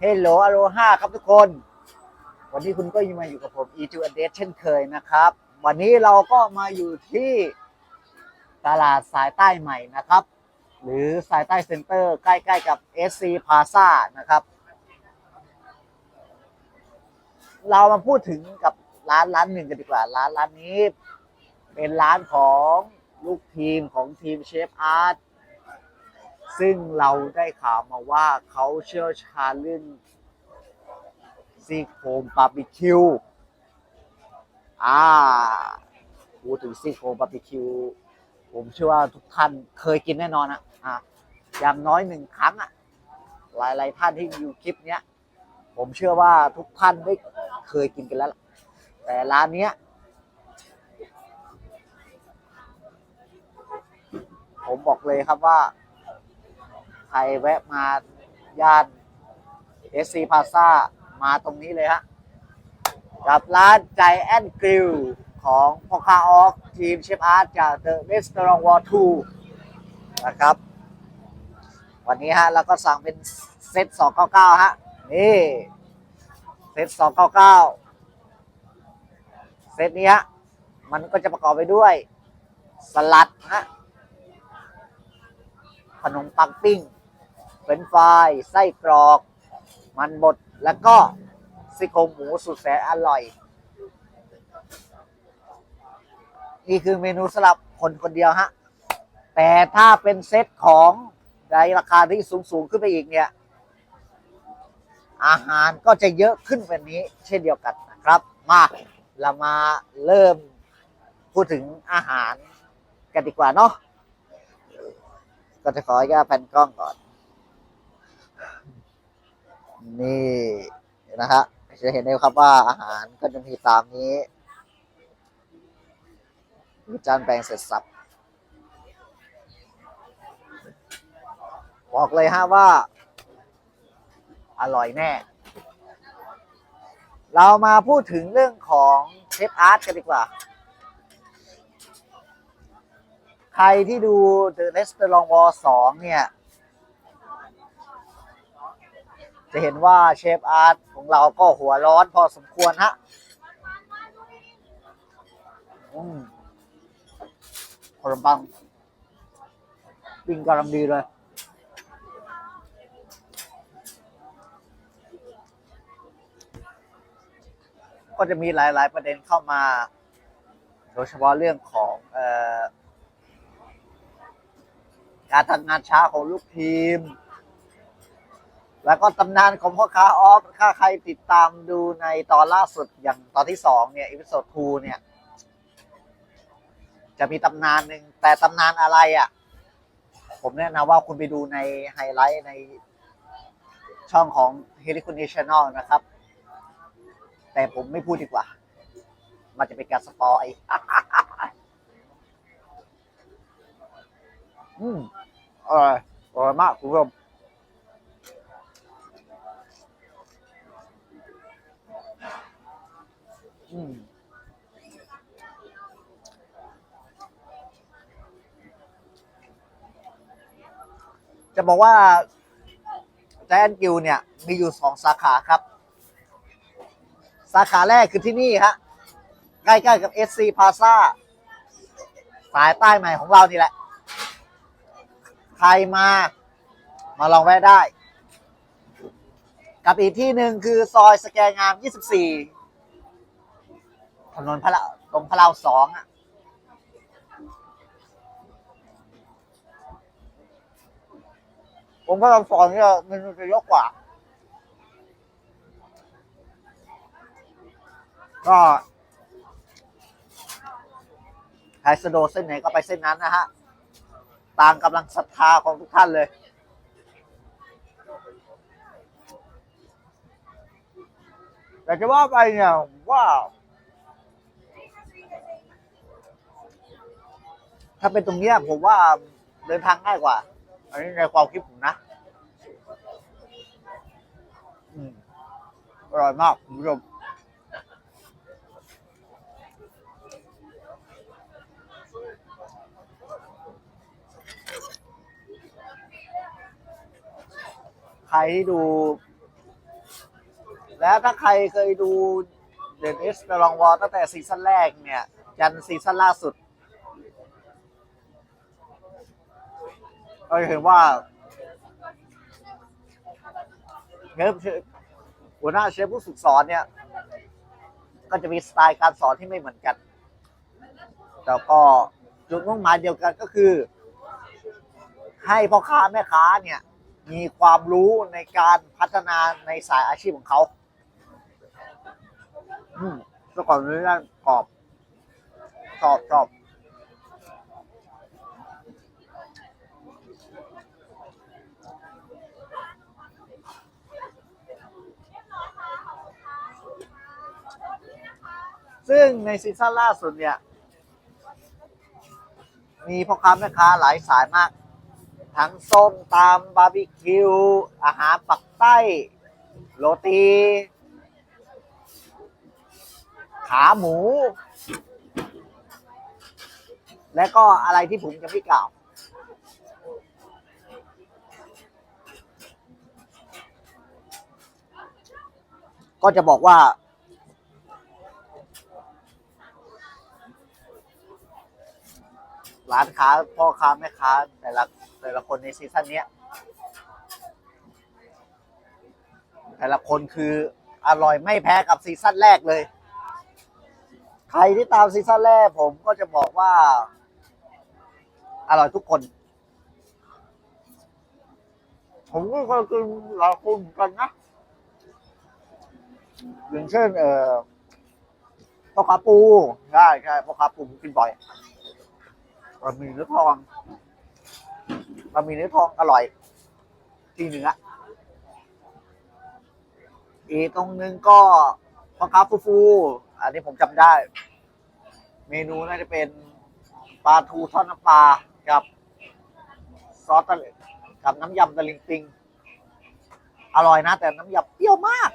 เฮลโลอโลฮาครับทุกคน วันนี้คุณก็ยังมาอยู่กับผม e 2 a d เช่นเคยนะครับ วันนี้เราก็มาอยู่ที่ตลาดสายใต้ใหม่นะครับ หรือสายใต้เซ็นเตอร์ใกล้ๆกับ SC Plaza นะครับ เรามาพูดถึงกับร้านร้านหนึ่งกันดีกว่า ร้านร้านนี้ เป็นร้านของลูกทีมของทีมเชฟอาร์ต ซึ่งเราได้ข่าวมาว่าเขาเชี่ยวชาญเรื่องซี่โครงบาร์บีคิว อ่าพูดถึงซี่โครงบาร์บีคิว ผมเชื่อว่าทุกท่านเคยกินแน่นอนอะอะอย่างน้อยหนึ่งครั้งอะหลาย ๆ ท่านที่อยู่คลิปเนี้ย ผมเชื่อว่าทุกท่านได้เคยกินกันแล้ว แต่ร้านเนี้ย ผมบอกเลยครับว่า รแวะมาย่านเอสซีพาซามาตรงนี้เลยฮะ กับร้านใจแอนกริลของพ่อค้าออกทีมเชฟอาร์ตจาก The Restaurant War 2นะครับ วันนี้ฮะเราก็สั่งเป็นเซต299 ฮะ นี่ เซต299 เซตนี้ฮะ มันก็จะประกอบไปด้วย สลัดฮะขนมปังปิ้ง เฟรนฟรายไส้กรอก มันบดแล้วก็ซี่โครงหมูสุดแสนอร่อย นี่คือเมนูสำหรับคนคนเดียวฮะ แต่ถ้าเป็นเซตของในราคาที่สูงสูงขึ้นไปอีกเนี่ย อาหารก็จะเยอะขึ้นแบบนี้ เช่นเดียวกันนะครับ มาเรามาเริ่มพูดถึงอาหารกันดีกว่าเนาะก็จะขออนุญาตแผ่นกล้องก่อน นี่นะฮะจะเห็นได้ครับว่าอาหารก็จะมีตามนี้มีจานแบ่งเสร็จสับบอกเลยฮะว่า อร่อยแน่ เรามาพูดถึงเรื่องของเชฟอาร์ตกันดีกว่า ใครที่ดู The Restaurant War 2 เนี่ย จะเห็นว่าเชฟอาร์ตของเราก็หัวร้อนพอสมควรฮะอืมขนมปังปิ้งกำลังดีเลยก็จะมีหลาย ๆ ประเด็นเข้ามา โดยเฉพาะเรื่องของออการทำงานช้าของลูกทีม แล้วก็ตำนานของพ่อค้าออฟถ้าใครติดตามดูในตอนล่าสุดอย่างตอนที่สองเนี่ยอีพิโซด2เนี่ย จะมีตำนานหนึ่งแต่ตำนานอะไรอะ ผมแนะนำว่าคุณไปดูในไฮไลท์ในช่องของ h e l i c o n a t i o n a l นะครับ แต่ผมไม่พูดดีกว่า มันจะเป็นการสปอยอืมอร่อยอร่อยมากคุณผู้ชม อืม จะบอกว่าแจนกิวเนี่ย มีอยู่สองสาขาครับ สาขาแรกคือที่นี่ฮะ ใกล้ๆกับ SC Plaza สายใต้ใหม่ของเรานี่แหละ ใครมา มาลองแวะได้ กับอีกที่หนึ่งคือซอยสแกงาม 24 ถนนพระลตรงพระรามสองอะผมพระรามสองเนี่ยมันจะเยอะกว่า ก็ใครสะดวกเส้นไหนก็ไปเส้นนั้นนะฮะ ตามกำลังศรัทธาของทุกท่านเลยแต่จะว่าไปเนี่ยว่า ถ้าเป็นตรงเนี้ยผมว่าเดินทางง่ายกว่า อันนี้ในความคิดผมนะอือร่อยมากคุณผู้ชมใครที่ดู แล้วถ้าใครเคยดูเดนนิสเดลองวอลตั้งแต่ซีซั่นแรกเนี่ย ยันซีซั่นล่าสุด ก็จะเห็นว่าเชฟหัวหน้าเชฟผู้ฝึกสอนเนี่ย ก็จะมีสไตล์การสอนที่ไม่เหมือนกัน แต่ก็จุดมุ่งหมายเดียวกันก็คือ ให้พ่อค้าแม่ค้าเนี่ย มีความรู้ในการพัฒนาในสายอาชีพของเขาอืมแล้วก่อนนี้นั่นกรอบชอบชอบ ซึ่งในซีซั่นล่าสุดเนี่ย มีพ่อค้าแม่ค้าหลายสายมาก ทั้งส้มตำบาร์บีคิว อาหารปักใต้โรตี ขาหมู และก็อะไรที่ผมจะไม่กล่าวก็จะบอกว่า ร้านค้าพ่อค้าแม่ค้าแต่ละแต่ละคนในซีซั่นเนี้ยแต่ละคนคืออร่อยไม่แพ้กับซีซั่นแรกเลย ใครที่ตามซีซั่นแรกผมก็จะบอกว่า อร่อยทุกคน ผมก็เคยกินหลายคนเหมือนกันนะอย่างเช่น เอ่อพ่อค้าปูใช่ใช่พ่อค้าปูกินบ่อย บะหมี่เนื้อทองบะหมี่เนื้อทองอร่อยที่เนื้ออีกตรงนึงก็พ่อค้าฟูฟู อันนี้ผมจำได้ เมนูน่าจะเป็นปลาทูทอดน้ำปลากับซอสตะลิกับน้ำยำตะลิงปิง อร่อยนะ แต่น้ำยำเปรี้ยวมาก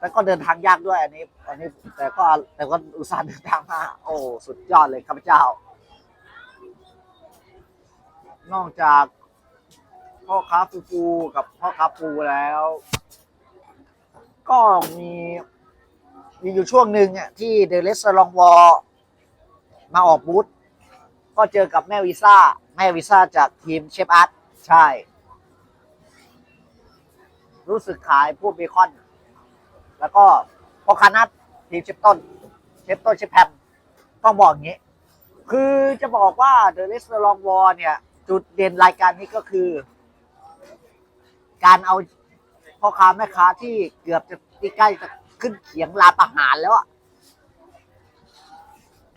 แล้วก็เดินทางยากด้วยอันนี้ อันนี้แต่ก็แต่ก็อุตส่าห์เดินทางมา โอ้ สุดยอดเลยข้าพเจ้า นอกจากพ่อค้าฟูฟูกับพ่อค้าปูแล้ว ก็มีมีอยู่ช่วงหนึ่งอะที่เดลสลองวอมาออกบูธก็เจอกับแม่วิซ่า แม่วิซ่าจากทีมเชฟอาร์ตใช่ รู้สึกขายพวกเบคอน แล้วก็พ่อคานัททีมเชฟต้น เชฟต้นเชฟแพมต้องบอกอย่างนี้ คือจะบอกว่าเดอะ s ส a ลองวอร์เนี่ย จุดเด่นรายการนี้ก็คือ การเอาพ่อค้าแม่ค้าที่เกือบจะที่ใกล้จะขึ้นเขียงลาประหารแล้วอะ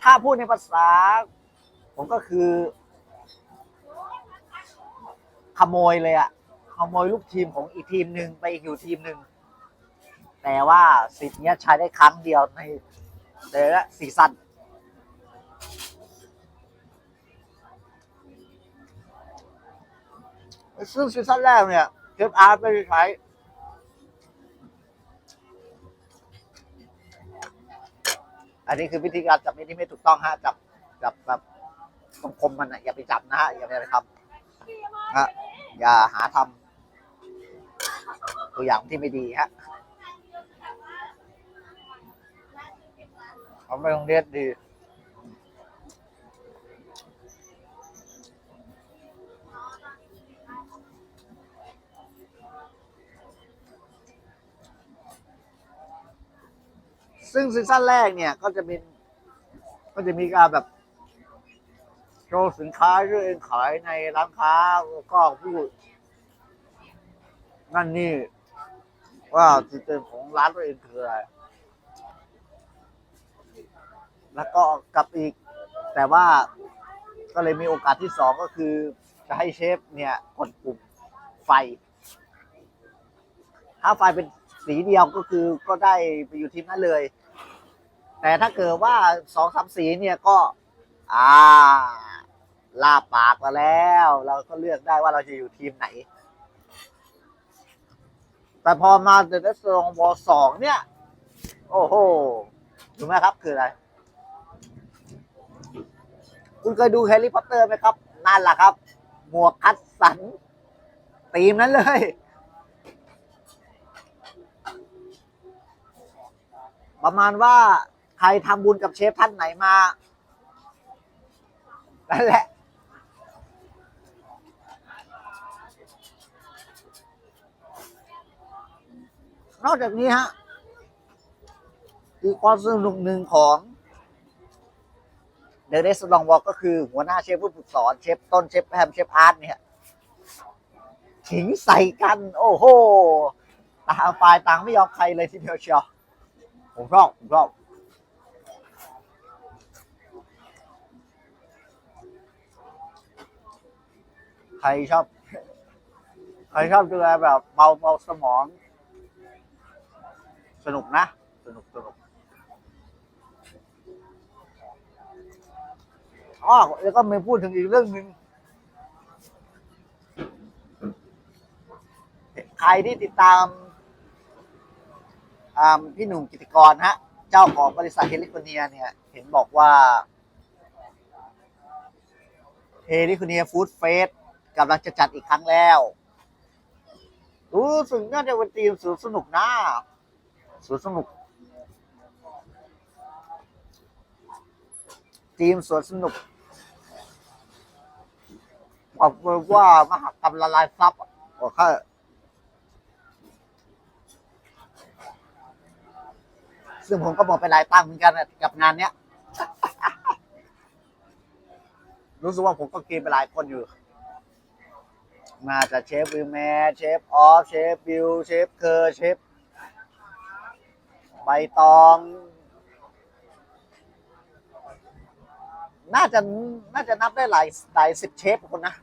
ถ้าพูดในภาษา ผมก็คือ ขโมยเลยอะขโมยลูกทีมของอีกทีมหนึ่งไปอีกอยู่ทีมหนึ่ง แต่ว่าสิทธิ์เนี้ยใช้ได้ครั้งเดียวในแต่ละซีซั่นซึ่งซีซั่นแรกเนี่ยเทปอาร์ตไม่ได้ใช้อันนี้คือวิธีการจับมีดที่ไม่ถูกต้องฮะจับจับแบบตรงคมมันนะอย่าไปจับนะฮะอย่าไปทำฮะอย่าหาทำตัวอย่างที่ไม่ดีฮะ เขาไม่ต้องเรียนดีซึ่งซีซั่นแรกเนี่ยก็จะเป็นก็จะมีการแบบโชว์สินค้าที่เองขายในร้านค้าแล้วก็พูด นั่นนี่ ว่าจุดเด่นของร้านตัวเองคืออะไร แล้วก็กลับอีก แต่ว่าก็เลยมีโอกาสที่สองก็คือ จะให้เชฟเนี่ยกดปุ่มไฟ ถ้าไฟเป็นสีเดียวก็คือก็ได้ไปอยู่ทีมนั้นเลย แต่ถ้าเกิดว่าสองสามสีเนี่ยก็ อ่าลาปากมาแล้ว เราก็เลือกได้ว่าเราจะอยู่ทีมไหน แต่พอมาเดอะเนสโรงวอสองเนี่ย โอ้โห รู้ไหมครับคืออะไร คุณเคยดูแฮร์รี่พอตเตอร์ไหมครับ นั่นแหละครับ หมวกคัดสันตีมนั้นเลย ประมาณว่าใครทำบุญกับเชฟท่านไหนมา นั่นแหละนอกจากนี้ฮะอีกความสนุกหนึ่งของ เดอะเรสลองวอลก็คือหัวหน้าเชฟผู้ฝึกสอนเชฟต้นเชฟแฮมเชฟอาร์ตเนี่ยขิงใส่กัน โอ้โหต่างฝ่ายต่างไม่ยอมใครเลยทีเดียวเชียวผมชอบผมชอบใครชอบใครชอบดูอะไรแบบเบาเบาสมอง สนุกนะ สนุกสนุก อ๋อแล้วก็มีพูดถึงอีกเรื่องหนึ่งใครที่ติดตามพี่หนุ่มกิติกรฮะ เจ้าของบริษัทเฮลิคอเนียเนี่ย เห็นบอกว่าเฮลิคอเนียฟู้ดเฟสกำลังจะจัดอีกครั้งแล้ว รู้สึกน่าจะเป็นทีมสวนสนุกนะสวนสนุกทีมสวนสนุก กเลยว่ามหากรรมละลายซับอะโอเคซึ่งผมก็บอกไปหลายตั้งเหมือนกันกับงานเนี้ย รู้สึกว่าผมก็กินไปหลายคนอยู่ มาจากเชฟวิลแมนเชฟออฟเชฟบิวเชฟเคอร์เชฟใบตอง น่าจะน่าจะนับได้หลายหลายสิบเชฟคนนะ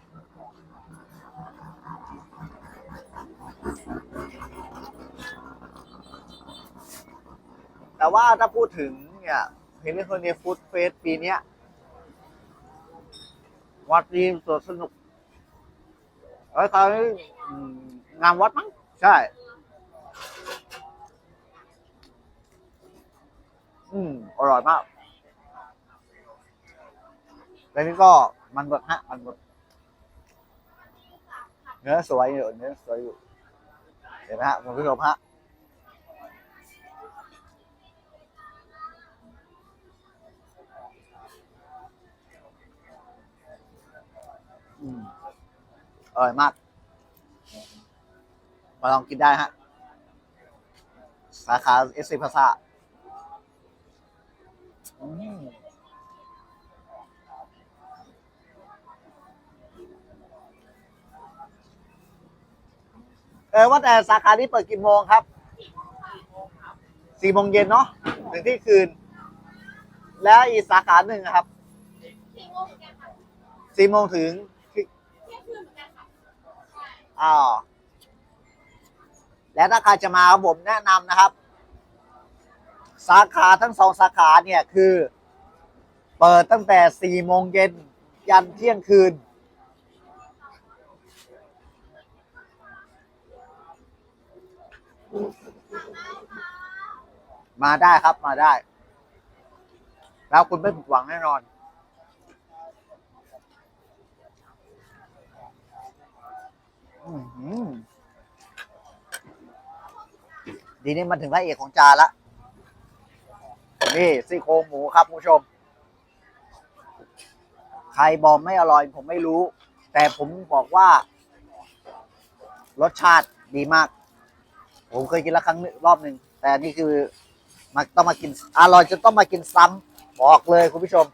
แต่ว่าถ้าพูดถึงเนี่ยเฮลิคอเนียฟู้ดเฟสปีเนี้ยวัดดีสวนสนุกเอ้ยเขาอืมงามวัดมั้งใช่ อืม อร่อยมากแล้วนี่ก็มันบดฮะมันบดเนื้อสวยอยู่เนื้อสวยอยู่ เห็นไหมฮะคุณผู้ชมฮะ อืมอร่อยมาก มาลองกินได้ฮะ สาขาเอสซีพาซาเออว่าแต่สาขานี้เปิดกี่โมงครับ สี่โมงเย็นเนาะถึงที่คืน แล้วอีกสาขาหนึ่งอะครับ สี่โมงถึงที่ เที่ยงคืนเหมือนกันค่ะ อ้าวแล้วถ้าใครจะมาผมแนะนำนะครับ สาขาทั้งสองสาขาเนี่ยคือ เปิดตั้งแต่สี่โมงเย็นยันเที่ยงคืน มาได้ครับมาได้ แล้วคุณไม่ผิดหวังแน่นอน อื้อหือ ดีนี่มันถึงพระเอกของจานละ นี่ซี่โครงหมูครับคุณผู้ชม ใครบอกไม่อร่อยผมไม่รู้ แต่ผมบอกว่า รสชาติดีมาก ผมเคยกินล้วครั้งหนึ่งรอบหนึ่ง แต่นี่คือมาต้องมากิน อร่อยจนต้องมากินซ้ำบอกเลยคุณผู้ชม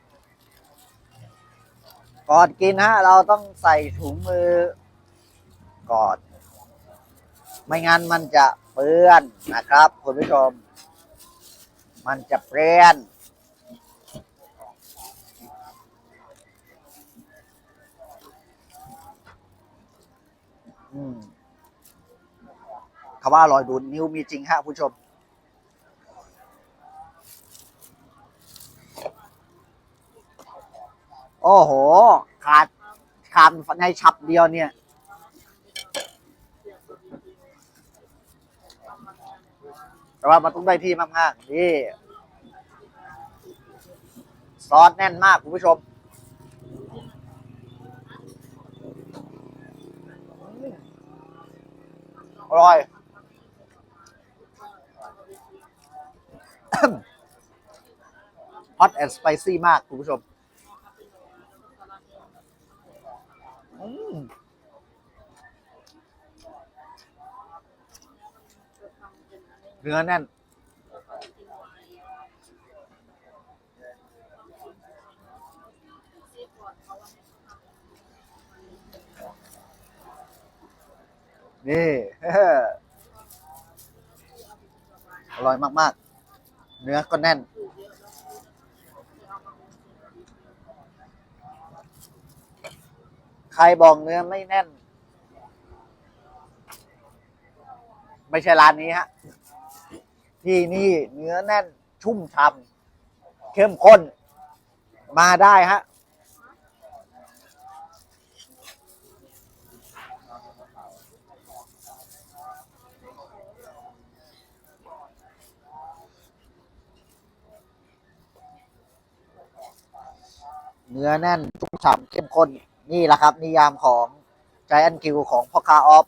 ก่อนกินฮะ เราต้องใส่ถุงมือ ก่อน ไม่งั้นมันจะเปื้อนนะครับคุณผู้ชม มันจะเปรี้ยนคำว่าอร่อยดูดนิ้วมีจริงฮะคุณผู้ชม โอ้โห ขาดขาดในฉับเดียวเนี่ย แต่ว่ามันต้องได้ที่มากๆนี่ซอสแน่นมากคุณผู้ชม อร่อยฮอตแอนด์สไปซี่มากคุณผู้ชม เนื้อแน่น นี่อร่อยมาก ๆ เนื้อก็แน่น ใครบอกเนื้อไม่แน่น ไม่ใช่ร้านนี้ฮะ ที่นี่เนื้อแน่นชุ่มฉ่ำเข้มข้น มาได้ฮะเนื้อแน่นชุ่มฉ่ำเข้มข้น นี่แหละครับ นิยามของใจแอนกิวของพ่อค้าออฟ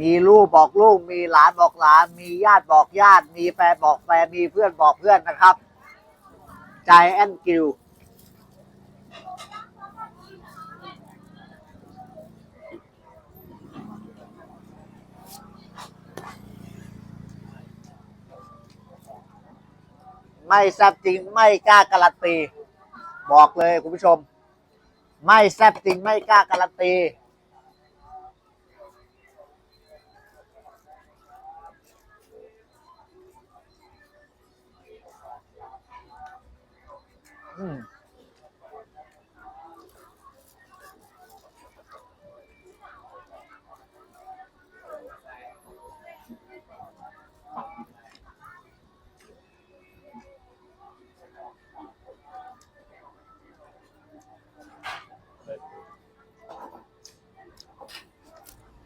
มีลูกบอกลูก มีหลานบอกหลาน มีญาติบอกญาติ มีแฟนบอกแฟน มีเพื่อนบอกเพื่อนนะครับใจแอนกิวไม่แซ่บจริงไม่กล้าการันตี บอกเลยคุณผู้ชม ไม่แซ่บจริงไม่กล้าการันตี อืม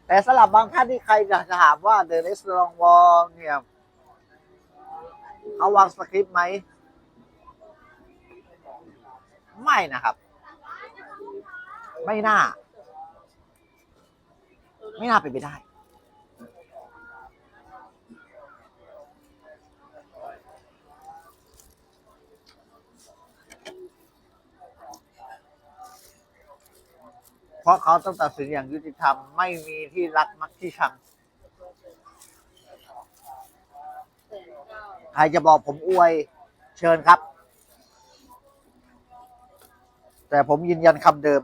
แต่สำหรับบางท่านที่ใครอยากจะถามว่า The Restaurant Wall เนี่ย เขาวางสคริปต์ไหม ไม่นะครับ ไม่น่า ไม่น่าเป็นไปได้เพราะเขาต้องตัดสินอย่างยุติธรรม ไม่มีที่รักมักที่ชัง ใครจะบอกผมอวย เชิญครับ แต่ผมยืนยันคำเดิม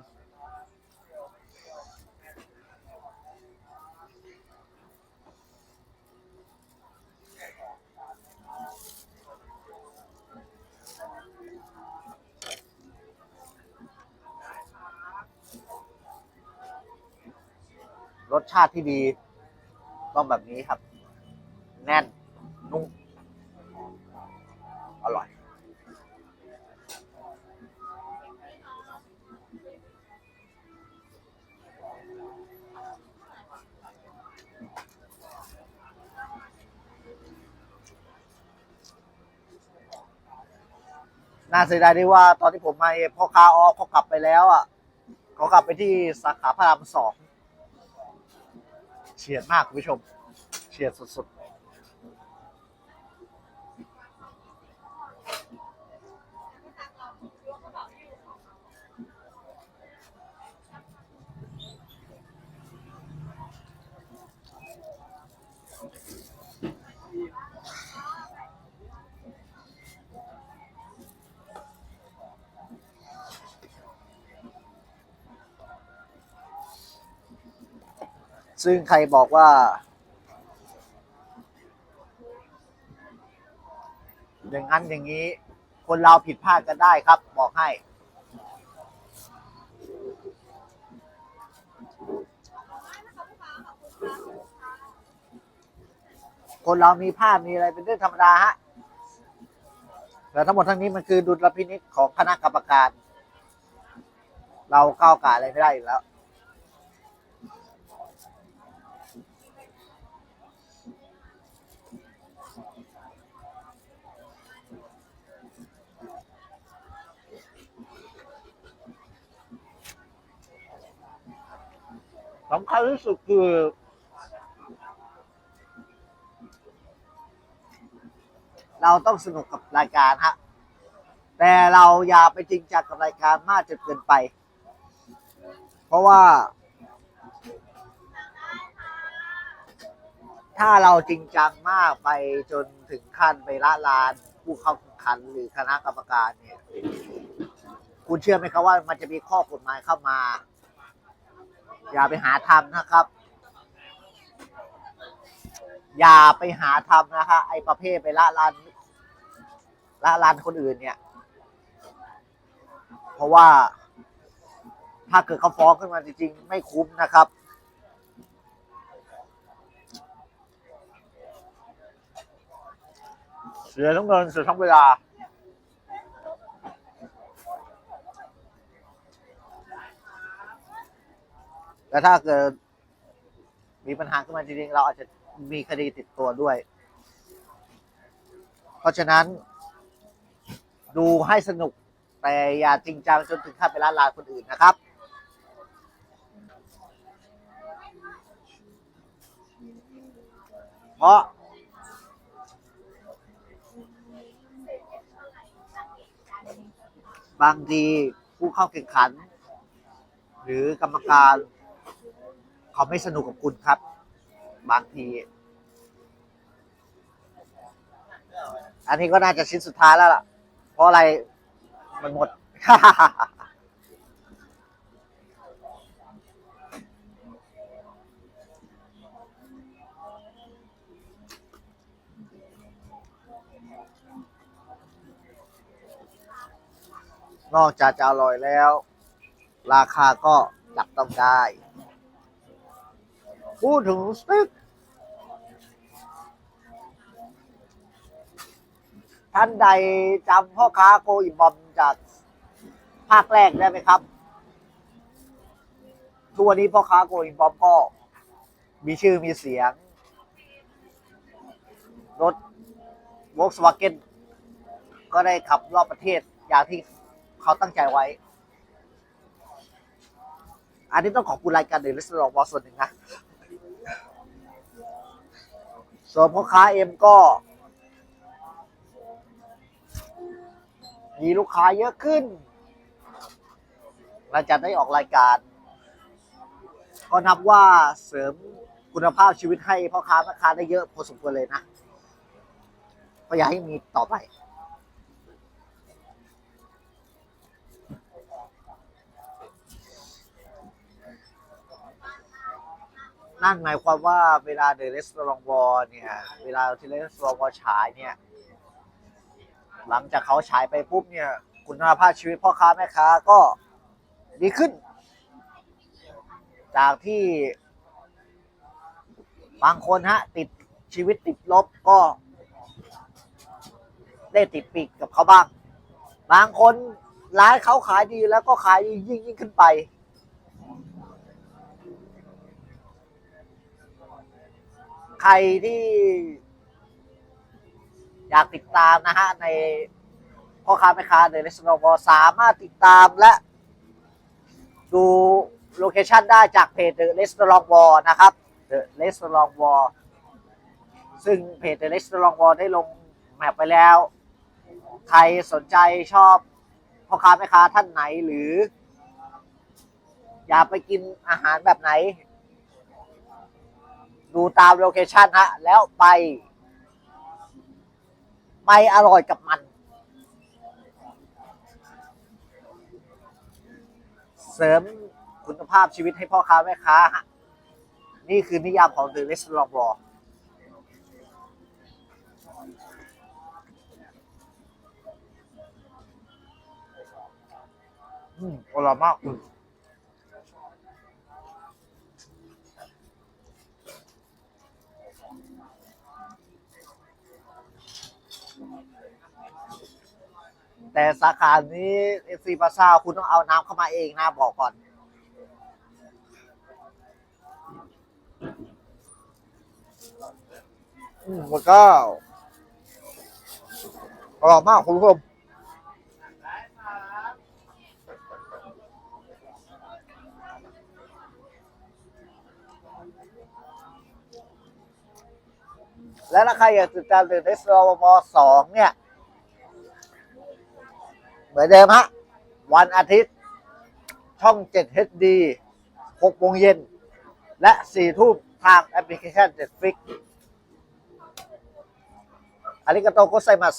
รสชาติที่ดี ต้องแบบนี้ครับ แน่นนุ่ม น่าเสียดายที่ว่าตอนที่ผมมาพ่อค้าออกเขากลับไปแล้วอะเขากลับไปที่สาขาพระรามสองเฉียดมากคุณผู้ชม เฉียดสุดๆ ซึ่งใครบอกว่า อย่างนั้นอย่างนี้ คนเราผิดพลาดกันได้ครับ บอกให้ คนเรามีพลาดมีอะไรเป็นเรื่องธรรมดาฮะแต่ทั้งหมดทั้งนี้มันคือดุลพินิจของคณะกรรมการ เราก้าวกาอะไรไม่ได้อยู่แล้ว สำคัญที่สุดคือเราต้องสนุกกับรายการฮะ แต่เราอย่าไปจริงจังกับรายการมากจนเกินไป เพราะว่า ถ้าเราจริงจังมากไปจนถึงขั้นไปละลาน ผู้เข้าแข่งขันหรือคณะกรรมการเนี่ย คุณเชื่อไหมครับว่ามันจะมีข้อกฎหมายเข้ามา อย่าไปหาทำนะครับ อย่าไปหาทำนะคะไอประเภทไปละลานละลานคนอื่นเนี่ย เพราะว่าถ้าเกิดเขาฟ้องขึ้นมาจริงๆ ไม่คุ้มนะครับ เสียทั้งเงินเสียทั้งเวลา แล้วถ้าเกิดมีปัญหาขึ้นมาจริงๆเราอาจจะมีคดีติดตัวด้วย เพราะฉะนั้น ดูให้สนุกแต่อย่าจริงจังจนถึงขั้นไปละลานคนอื่นนะครับ เพราะ บางทีผู้เข้าแข่งขัน หรือกรรมการ เขาไม่สนุกกับคุณครับ บางที อันนี้ก็น่าจะชิ้นสุดท้ายแล้วล่ะ เพราะอะไรมันหมด นอกจากจะอร่อยแล้ว ราคาก็จับต้องได้ พูดถึงสเต็กท่านใดจำพ่อค้าโกอิบอมจากภาคแรกได้ไหมครับทุกวันนี้พ่อค้าโกอิบอมก็ มีชื่อมีเสียง รถ Volkswagen ก็ได้ขับรอบประเทศอย่างที่เขาตั้งใจไว้ อันนี้ต้องขอบคุณรายการเดลิสโรบอส่วนหนึ่งนะ ส่วนพ่อค้าเอ็มก็ มีลูกค้าเยอะขึ้นหลังจากได้ออกรายการ ก็นับว่าเสริมคุณภาพชีวิตให้พ่อค้าแม่ค้าได้เยอะพอสมควรเลยนะก็อยากให้มีต่อไป นั่นหมายความว่าเวลาเด e รส a u รองวอเนี่ย เวลาที่เ e ส t รองวอฉายเนี่ย หลังจากเขาฉายไปปุ๊บเนี่ย คุณภาพชีวิตพ่อค้าแม่ค้าก็ดีขึ้น จากที่ บางคนฮะ ติดชีวิตติดลบก็ ได้ติดปีกกับเขาบ้าง บางคนร้านเขาขายดีแล้วก็ขายยิ่งยิ่งขึ้นไป ใครที่อยากติดตามนะฮะ ในพ่อค้าแม่ค้าในเรสโตรบอสามารถติดตามและดูโลเคชันได้จากเพจ The Restaurant Wall นะครับ The Restaurant Wall ซึ่งเพจ The Restaurant Wall ได้ลงแมปไปแล้ว ใครสนใจชอบพ่อค้าแม่ค้าท่านไหนหรือ อยากไปกินอาหารแบบไหน ดูตามโลเคชันฮะ แล้วไป ไปอร่อยกับมัน เสริมคุณภาพชีวิตให้พ่อค้าแม่ค้าฮะ นี่คือนิยามของ The Restaurant War อืมอร่อยมาก แต่สาขานี้เอฟซีปาซาคุณต้องเอาน้ำเข้ามาเองนะบอกก่อน อืมก็อร่อยมากคุณผู้ชมและถ้าใครอยากติดตามเดอะเดสโลมอสองเนี่ย เหมือนเดิมฮะ วันอาทิตย์ ช่อง 7 HD 6โมงเย็น และ 4 ทุ่มทางแอปพลิเคชัน Netflix อาริกาโตโกไซมัส